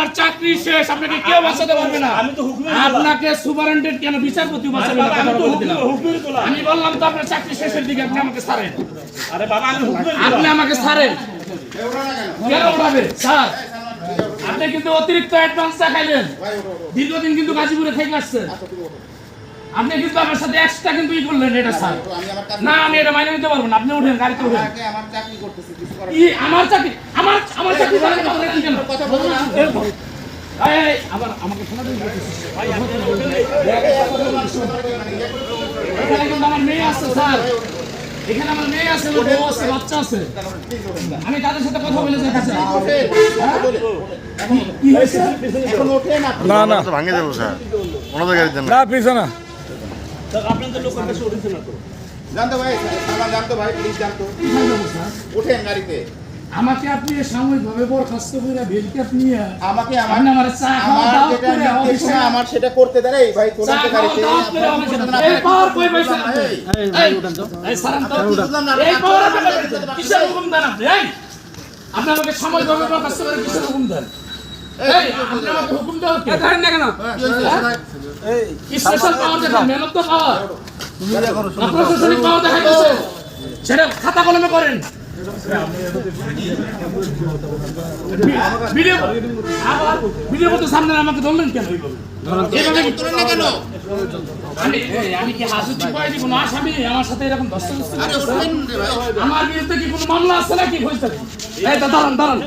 আপনার চাকরি শেষ আপনাকে কেউ বাঁচাতে পারবে না। আমি তো হুকুমের আপনাকে সুপারিনটেন্ডেন্ট কেন বিচারপতি বাঁচাবে না? আমি বললাম তো আপনার চাকরি শেষের দিকে আপনি আমাকে ছাড়েন। আরে বাবা আমি হুকুমের আপনি আমাকে ছাড়েন। কেন উঠাবে স্যার আপনি কিন্তু অতিরিক্ত অ্যাডভান্স দেখাইলেন। দীর্ঘদিন কিন্তু গাজীপুরে থেকে আসছেন। আপনি কিন্তু আমার সাথে এক্সট্রা কিন্তু ই করলেন এটা স্যার। না আমি এটা মাইনে নিতে পারব না। আপনি উঠেন গাড়িতে উঠেন। আমার চাকরি করতেছি আমার চাকরি আমার আমার চাকরি আমার মেয়ে আছে স্যার। এখানে আমার মেয়ে আছে বউ আছে বাচ্চা আছে। আমি তাদের সাথে কথা বলে। কি হয়েছে? এখন আপনি। না? না তো ভাঙে যাব স্যার। ওনাদের গাড়িতে না না পিছনে। না আপনাদের লোকের কাছে উঠেছে না তো জানতো ভাই জানতো। ভাই প্লিজ জানতো ওঠেন গাড়িতে। আমাকে আপনি সাময়িক ভাবে বরখাস্ত করে ভেলকে নিয়ে আমাকে আমার আপনি আমার চা খাওয়া আমার যেটা করে অফিসে আমার সেটা করতে দেন। এই ভাই চা তো গাড়িতে কোনো এই পাওয়ার কই পাইছেন না, আপনি? এই। এই, এই, সারান তো। এই পাওয়ার আপনি পাইছেন। কিসের হুকুম দেন আপনি? এই, আপনি আমাকে সাময়িক ভাবে বরখাস্ত করে কিসের হুকুম দেন? এই, আপনি আমাকে হুকুম দেওয়া কি? স্পেশাল পাওয়ার দেখেন? Men of the power. আপনার প্রশাসনিক পাওয়ার দেখা সেটা খাতা কলমে করেন। ভিডিও করতে সামনে আসামি আমার সাথে এরকম আমার বিরুদ্ধে কি কোনো মামলা আছে নাকি? হয়েছে দাঁড়ান দাঁড়ান।